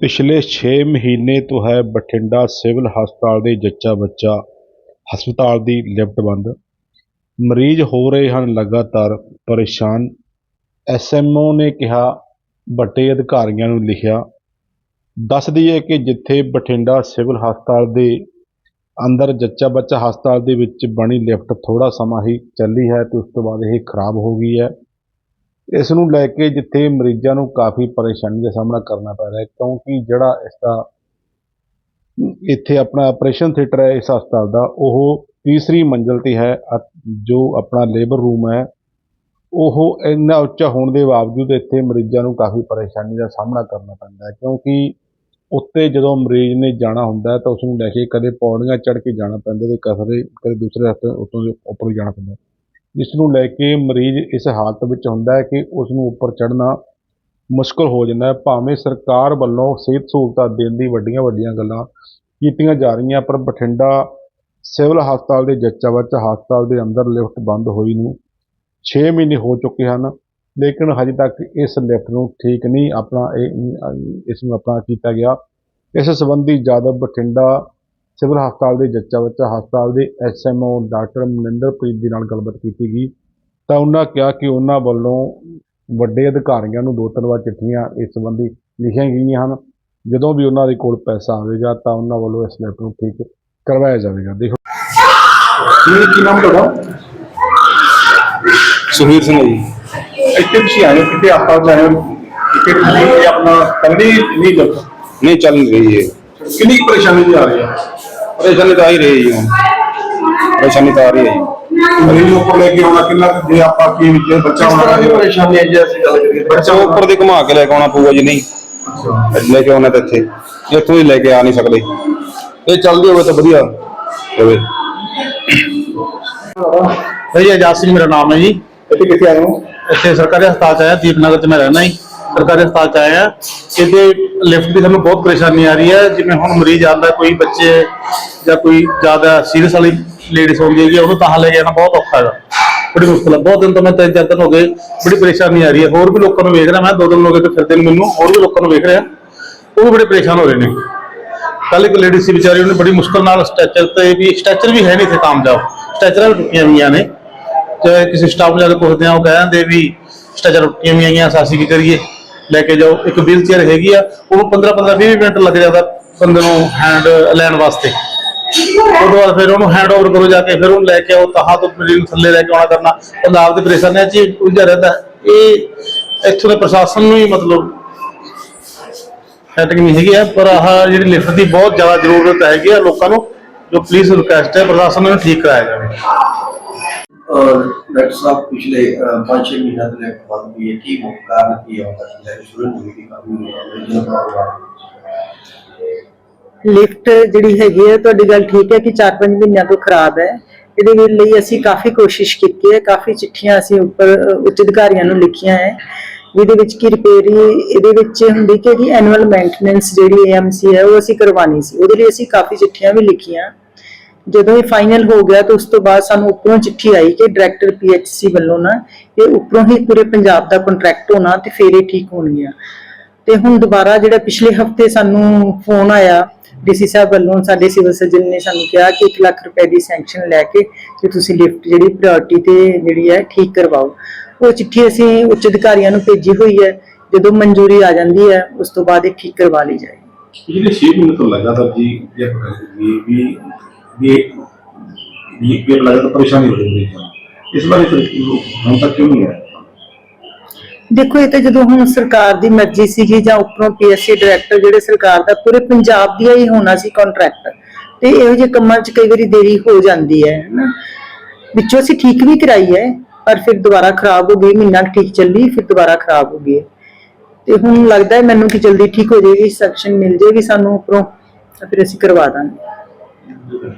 ਪਿਛਲੇ 6 ਮਹੀਨੇ ਤੋਂ ਹੈ ਬਠਿੰਡਾ ਸਿਵਲ ਹਸਪਤਾਲ ਦੇ ਜੱਚਾ ਬੱਚਾ ਹਸਪਤਾਲ ਦੀ ਲਿਫਟ ਬੰਦ। ਮਰੀਜ਼ ਹੋ ਰਹੇ ਹਨ ਲਗਾਤਾਰ ਪਰੇਸ਼ਾਨ। ਐਸਐਮਓ ਨੇ ਕਿਹਾ, ਵੱਡੇ ਅਧਿਕਾਰੀਆਂ ਨੂੰ ਲਿਖਿਆ, ਦੱਸ ਦਈਏ ਕਿ ਜਿੱਥੇ ਬਠਿੰਡਾ ਸਿਵਲ ਹਸਪਤਾਲ ਦੇ ਅੰਦਰ ਜੱਚਾ ਬੱਚਾ ਹਸਪਤਾਲ ਦੇ ਵਿੱਚ ਬਣੀ ਲਿਫਟ ਥੋੜਾ ਸਮਾਂ ਹੀ ਚੱਲੀ ਹੈ ਤੇ ਉਸ ਤੋਂ ਬਾਅਦ ਇਹ ਖਰਾਬ ਹੋ ਗਈ ਹੈ। ਇਸ ਨੂੰ ਲੈ ਕੇ ਜਿੱਥੇ ਮਰੀਜ਼ਾਂ ਨੂੰ ਕਾਫੀ ਪਰੇਸ਼ਾਨੀ ਦਾ ਸਾਹਮਣਾ ਕਰਨਾ ਪੈ ਰਿਹਾ ਹੈ, ਕਿਉਂਕਿ ਜਿਹੜਾ ਇਸ ਦਾ ਇੱਥੇ ਆਪਣਾ ਆਪਰੇਸ਼ਨ ਥੀਏਟਰ ਹੈ, ਇਸ ਹਸਪਤਾਲ ਦਾ, ਉਹ ਤੀਸਰੀ ਮੰਜ਼ਲ ਤੇ ਹੈ ਜੋ ਆਪਣਾ ਲੇਬਰ ਰੂਮ ਹੈ, ਉਹ ਇੰਨਾ ਉੱਚਾ ਹੋਣ ਦੇ ਬਾਵਜੂਦ ਇੱਥੇ ਮਰੀਜ਼ਾਂ ਨੂੰ ਕਾਫੀ ਪਰੇਸ਼ਾਨੀ ਦਾ ਸਾਹਮਣਾ ਕਰਨਾ ਪੈਂਦਾ ਹੈ, ਕਿਉਂਕਿ ਉੱਤੇ ਜਦੋਂ ਮਰੀਜ਼ ਨੇ ਜਾਣਾ ਹੁੰਦਾ ਤਾਂ ਉਸ ਨੂੰ ਲੈ ਕੇ ਕਦੇ ਪੌੜੀਆਂ ਚੜ੍ਹ ਕੇ ਜਾਣਾ ਪੈਂਦਾ ਤੇ ਕਦੇ ਕਦੇ ਦੂਸਰੇ ਰਸਤੇ ਉੱਤੋਂ ਦੀ ਉੱਪਰ ਜਾਣਾ ਪੈਂਦਾ ਜਿਸ ਨੂੰ ਲੈ ਕੇ ਮਰੀਜ਼ ਇਸ ਹਾਲਤ ਵਿੱਚ ਹੁੰਦਾ ਹੈ ਕਿ ਉਸ ਨੂੰ ਉੱਪਰ ਚੜ੍ਹਨਾ ਮੁਸ਼ਕਲ ਹੋ ਜਾਂਦਾ ਹੈ। ਭਾਵੇਂ ਸਰਕਾਰ ਵੱਲੋਂ ਸਿਹਤ ਸਹੂਲਤਾਂ ਦੇਣ ਦੀ ਵੱਡੀਆਂ ਵੱਡੀਆਂ ਗੱਲਾਂ ਕੀਤੀਆਂ ਜਾ ਰਹੀਆਂ, ਪਰ ਬਠਿੰਡਾ ਸਿਵਲ ਹਸਪਤਾਲ ਦੇ ਜੱਚਾ ਬੱਚਾ ਹਸਪਤਾਲ ਦੇ ਅੰਦਰ ਲਿਫਟ ਬੰਦ ਹੋਈ ਨੂੰ 6 ਮਹੀਨੇ ਹੋ ਚੁੱਕੇ ਹਨ, ਲੇਕਿਨ ਹਜੇ ਤੱਕ ਇਸ ਲਿਫਟ ਨੂੰ ਠੀਕ ਨਹੀਂ ਆਪਣਾ ਇਹ, ਇਸ ਨੂੰ ਆਪਣਾ ਕੀਤਾ ਗਿਆ। ਇਸ ਸੰਬੰਧੀ ਜਾਦਵ ਬਠਿੰਡਾ ਸਿਵਲ ਹਸਪਤਾਲ ਦੇ ਜੱਚਾ ਬੱਚਾ ਹਸਪਤਾਲ ਦੇ ਐਸਐਮਓ ਡਾਕਟਰ ਮਨਿੰਦਰਪ੍ਰੀਤ ਦੇ ਨਾਲ ਗੱਲਬਾਤ ਕੀਤੀ ਗਈ। ਤਾਂ ਉਹਨਾਂ ਕਿਹਾ ਕਿ ਉਹਨਾਂ ਵੱਲੋਂ ਵੱਡੇ ਅਧਿਕਾਰੀਆਂ ਨੂੰ ਦੋ ਤਿੰਨ ਵਾਰ ਚਿੱਠੀਆਂ ਇਸ ਸੰਬੰਧੀ ਲਿਖੀਆਂ ਗਈਆਂ ਹਨ। ਜਦੋਂ ਵੀ ਉਹਨਾਂ ਦੇ ਕੋਲ ਪੈਸਾ ਆਵੇਗਾ ਤਾਂ ਉਹਨਾਂ ਵੱਲੋਂ ਇਸ ਲਿਫਟ ਨੂੰ ਠੀਕ ਕਰਵਾਇਆ ਜਾਵੇਗਾ। ਦੇਖੋ। ਕੀ ਕੀ ਨਾਮ ਤੁਹਾਡਾ? ਸੁਖਵੀਰ ਸਿੰਘ ਜੀ। ਇੱਥੇ ਤੁਸੀਂ ਆਏ ਹੋ ਕਿਤੇ ਆਪਾਂ ਜਾਏ ਹੋ? ਕਿਤੇ ਤੁਸੀਂ ਇਹ ਆਪਣਾ ਕਰਨੀ ਨਹੀਂ ਜਬ ਨਹੀਂ ਚੱਲ ਰਹੀ ਹੈ। ਕਿੰਨੀ ਕੁ ਪਰੇਸ਼ਾਨੀ ਜੀ ਆ ਰਹੀ ਹੈ? ਪਰੇਸ਼ਾਨੀ ਤਾਂ ਆ ਰਹੀ ਹੈ ਪਰੇਸ਼ਾਨੀ ਤਾਂ ਆ ਰਹੀ ਹੈ ਮਰੀਜ਼ ਉੱਪਰ ਲੈ ਕੇ ਆਉਣਾ ਕਿੰਨਾ ਜੇ ਆਪਾਂ ਕੀ ਵਿੱਚ ਬੱਚਾ ਹੋਣਾ ਜੀ ਪਰੇਸ਼ਾਨੀ ਹੈ ਜੇ ਅਸੀਂ ਗੱਲ ਕਰੀਏ। ਬੱਚਾ ਉੱਪਰ ਦੇ ਘੁਮਾ ਕੇ ਲੈ ਕੇ ਆਉਣਾ ਪਊਗਾ ਜੀ ਨਹੀਂ। ਲੈ ਕੇ ਆਉਣਾ ਤਾਂ ਇੱਥੇ। ਇੱਥੋਂ ਹੀ ਲੈ ਕੇ ਆ ਨਹੀਂ ਸਕਦੇ। ਇਹ ਚੱਲਦੀ ਹੋਵੇ ਤਾਂ ਵਧੀਆ। ਹੋਵੇ। ਭਈ ਅਜਾਜ਼ ਮੇਰਾ ਨਾਮ ਹੈ ਜੀ। ਇੱਥੇ ਕਿੱਥੇ ਆਏ ਹੋ? ਇੱਥੇ ਸਰਕਾਰੀ ਹਸਪਤਾਲ ਚ ਆਇਆ ਦੀਪਨਗਰ ਚ ਮੈਂ ਰਹਿਣਾ ਜੀ। ਸਰਕਾਰੀ ਹਸਪਤਾਲ ਚ ਆਏ ਆਇਆ ਇਹਦੇ ਲਿਫਟ ਦੀ ਸਾਨੂੰ ਬਹੁਤ ਪਰੇਸ਼ਾਨੀ ਆ ਰਹੀ ਹੈ। ਜਿਵੇਂ ਹੁਣ ਮਰੀਜ਼ ਆਉਂਦਾ, ਕੋਈ ਬੱਚੇ ਜਾਂ ਕੋਈ ਜ਼ਿਆਦਾ ਸੀਰੀਅਸ ਵਾਲੀ ਲੇਡੀਜ਼ ਹੁੰਦੀ ਹੈਗੀ, ਉਹਨੂੰ ਤਾਂ ਲੈ ਕੇ ਆਉਣਾ ਬਹੁਤ ਔਖਾ ਹੈਗਾ। ਬੜੀ ਮੁਸ਼ਕਲ ਹੈ ਬਹੁਤ ਦਿਨ ਤੋਂ ਮੈਂ ਤਿੰਨ, ਚਾਰ ਦਿਨ ਹੋ ਗਏ, ਬੜੀ ਪਰੇਸ਼ਾਨੀ ਆ ਰਹੀ ਹੈ। ਹੋਰ ਵੀ ਲੋਕਾਂ ਨੂੰ ਵੇਖ ਰਿਹਾ ਮੈਂ, ਦੋ ਦਿਨ ਹੋ ਗਏ ਤੇ ਫਿਰਦੇ ਨੂੰ ਮੈਨੂੰ, ਹੋਰ ਵੀ ਲੋਕਾਂ ਨੂੰ ਵੇਖ ਰਿਹਾ। ਉਹ ਵੀ ਬੜੇ ਪਰੇਸ਼ਾਨ ਹੋ ਰਹੇ ਨੇ। ਕੱਲ ਇੱਕ ਲੇਡੀ ਸੀ ਵਿਚਾਰੀ, ਉਹਨੇ ਬੜੀ ਮੁਸ਼ਕਲ ਨਾਲ ਸਟ੍ਰੈਚਰ ਤੇ ਵੀ ਸਟ੍ਰੈਚਰ ਵੀ ਹੈ ਨਹੀਂ ਇੱਥੇ ਕਾਮਯਾਬ। ਸਟ੍ਰੈਚਰਾਂ ਵੀ ਟੁੱਟੀਆਂ ਹੋਈਆਂ ਨੇ। ਤੇ ਕਿਸੇ ਸਟਾਫ ਨੂੰ ਜਾ ਕੇ ਪੁੱਛਦੇ ਆ, ਉਹ ਕਹਿੰਦੇ ਵੀ ਸਟ੍ਰੈਚਰ ਟੁੱਟੀਆਂ ਹੋਈਆਂ ਹੈਗੀਆਂ ਅਸੀਂ ਕੀ ਕਰੀਏ? ਲੈ ਕੇ ਜਾਓ। ਇੱਕ ਵੀਲ ਚੇਅਰ ਹੈਗੀ ਆ ਉਹਨੂੰ 15 15 20 ਮਿੰਟ ਲੱਗ ਜਾਂਦਾ ਬੰਦੇ ਨੂੰ ਹੈਂਡ ਲੈਣ ਵਾਸਤੇ। ਉਹ ਤੋਂ ਬਾਅਦ ਫਿਰ ਉਹਨੂੰ ਹੈਂਡ ਓਵਰ ਕਰੋ ਜਾ ਕੇ, ਫਿਰ ਉਹਨੂੰ ਲੈ ਕੇ ਆਓ, ਤਾਂ ਤੋਂ ਮਰੀਜ਼ ਥੱਲੇ ਲੈ ਕੇ ਆਉਣਾ ਕਰਨਾ। ਪੰਜਾਬ ਦੇ ਪਰੇਸ਼ਾਨੀਆਂ 'ਚ ਉਲਝਿਆ ਰਹਿੰਦਾ ਇਹ ਇੱਥੋਂ ਦੇ ਪ੍ਰਸ਼ਾਸਨ ਨੂੰ ਹੀ ਮਤਲਬ ਸੈਟਿੰਗ ਨਹੀਂ ਹੈਗੀ ਆ, ਪਰ ਆਹ ਜਿਹੜੀ ਲਿਫਟ ਦੀ ਬਹੁਤ ਜ਼ਿਆਦਾ ਜ਼ਰੂਰਤ ਹੈਗੀ ਆ ਲੋਕਾਂ ਨੂੰ, ਜੋ ਪਲੀਜ਼ ਰਿਕੁਐਸਟ ਹੈ, ਪ੍ਰਸ਼ਾਸਨ ਨੂੰ ਠੀਕ ਕਰਾਇਆ ਜਾਵੇ। और डॉक्टर साहब पिछले अ, पाँच छह महीना से लेकर बाद भी है कि वो कारण की होता है जैसे शुरू में भी काफी रीजन ਲਿਫਟ ਜਿਹੜੀ ਹੈਗੀ ਹੈ ਤੁਹਾਡੀ ਗੱਲ ਠੀਕ ਹੈ ਕਿ 4-5 ਮਹੀਨਿਆਂ ਤੋਂ ਖਰਾਬ ਹੈ ਇਹਦੇ ਵੀ ਲਈ ਅਸੀਂ ਕਾਫੀ ਕੋਸ਼ਿਸ਼ ਕੀਤੀ ਹੈ ਕਾਫੀ ਚਿੱਠੀਆਂ ਅਸੀਂ ਉੱਪਰ ਅ, ਉੱਚ ਅਧਿਕਾਰੀਆਂ ਨੂੰ ਲਿਖੀਆਂ ਹੈ ਜਿਹਦੇ ਵਿੱਚ ਕੀ ਰਿਪੇਅਰ ਇਹਦੇ ਵਿੱਚ ਹੁੰਦੀ ਕਿ ਇਹਦੀ ਐਨੂਅਲ ਮੇਨਟੇਨੈਂਸ ਜਿਹੜੀ ਏਐਮਸੀ ਹੈ ਉਹ ਅਸੀਂ ਕਰਵਾਣੀ ਸੀ ਉਹਦੇ ਲਈ ਅਸੀਂ ਕਾਫੀ ਚਿੱਠੀਆਂ ਵੀ ਲਿਖੀਆਂ ਜਦੋਂ ਇਹ ਫਾਈਨਲ ਹੋ ਗਿਆ ਤਾਂ ਉਸ ਤੋਂ ਬਾਅਦ ਸਾਨੂੰ ਉੱਪਰੋਂ ਚਿੱਠੀ ਆਈ ਕਿ ਡਾਇਰੈਕਟਰ ਪੀਐਚਸੀ ਵੱਲੋਂ ਨਾ ਇਹ ਉੱਪਰੋਂ ਹੀ ਪੂਰੇ ਪੰਜਾਬ ਦਾ ਕੰਟਰੈਕਟ ਹੋਣਾ ਤੇ ਫੇਰ ਇਹ ਠੀਕ ਹੋਣਗੀਆਂ ਤੇ ਹੁਣ ਦੁਬਾਰਾ ਜਿਹੜਾ ਪਿਛਲੇ ਹਫ਼ਤੇ ਸਾਨੂੰ ਫੋਨ ਆਇਆ ਡੀਸੀ ਸਾਹਿਬ ਵੱਲੋਂ ਸਾਡੇ ਸਿਵਲ ਸਰਜਨ ਨੇ ਸਾਨੂੰ ਕਿਹਾ ਕਿ 1 ਲੱਖ ਰੁਪਏ ਦੀ ਸੈਂਕਸ਼ਨ ਲੈ ਕੇ ਤੇ ਤੁਸੀਂ ਲਿਫਟ ਜਿਹੜੀ ਪ੍ਰਾਇੋਰਟੀ ਤੇ ਜਿਹੜੀ ਹੈ ਠੀਕ ਕਰਵਾਓ। ਉਹ ਚਿੱਠੀ ਅਸੀਂ ਉੱਚ ਅਧਿਕਾਰੀਆਂ ਨੂੰ ਭੇਜੀ ਹੋਈ ਹੈ, ਜਦੋਂ ਮਨਜ਼ੂਰੀ ਆ ਜਾਂਦੀ ਹੈ, ਉਸ ਤੋਂ ਬਾਅਦ ਇਹ ਠੀਕ ਕਰਵਾ ਲਈ ਜਾਏਗੀ। ਪਿਛਲੇ 6 ਮਹੀਨੇ ਤੋਂ ਲਗਾਤਾਰ ਜੀ, ਇਹ ਵੀ ਵੀ ਵੀ ਵੀ ਵੀ ਲਗਾਤਾਰ ਪਰੇਸ਼ਾਨੀ ਹੋ ਰਹੀ ਹੈ ਇਸ ਬਾਰੇ ਫਿਰ ਕੀ ਹੋ- ਹੁਣ ਤੱਕ ਕਿਉਂ ਨਹੀਂ ਹੈ ਦੇਖੋ ਇਹ ਤਾਂ ਜਦੋਂ ਹੁਣ ਸਰਕਾਰ ਦੀ ਮਰਜ਼ੀ ਸੀਗੀ ਜਾਂ ਉੱਪਰੋਂ ਪੀਐਸਸੀ ਡਾਇਰੈਕਟਰ ਜਿਹੜੇ ਸਰਕਾਰ ਦਾ ਪੂਰੇ ਪੰਜਾਬ ਦੀ ਹੀ ਹੋਣਾ ਸੀ ਕੰਟਰੈਕਟ ਤੇ ਇਹੋ ਜਿਹੇ ਕੰਮਾਂ 'ਚ ਕਈ ਵਾਰੀ ਦੇਰੀ ਹੋ ਜਾਂਦੀ ਹੈ ਹਨਾ ਵਿੱਚੋਂ ਅਸੀਂ ਠੀਕ ਵੀ ਕਰਾਈ ਹੈ ਪਰ ਫਿਰ ਦੁਬਾਰਾ ਖਰਾਬ ਹੋ ਗਈ ਮਹੀਨਾ ਕੁ ਠੀਕ ਚੱਲੀ ਫਿਰ ਦੁਬਾਰਾ ਖਰਾਬ ਹੋ ਗਈ ਤੇ ਹੁਣ ਲੱਗਦਾ ਹੈ ਮੈਨੂੰ ਕਿ ਜਲਦੀ ਠੀਕ ਹੋ ਜਾਏਗੀ ਸੈਕਸ਼ਨ ਮਿਲ ਜਾਏਗੀ ਸਾਨੂੰ ਉੱਪਰੋਂ ਤਾਂ ਫਿਰ ਅਸੀਂ ਕਰਵਾ ਦਾਂਗੇ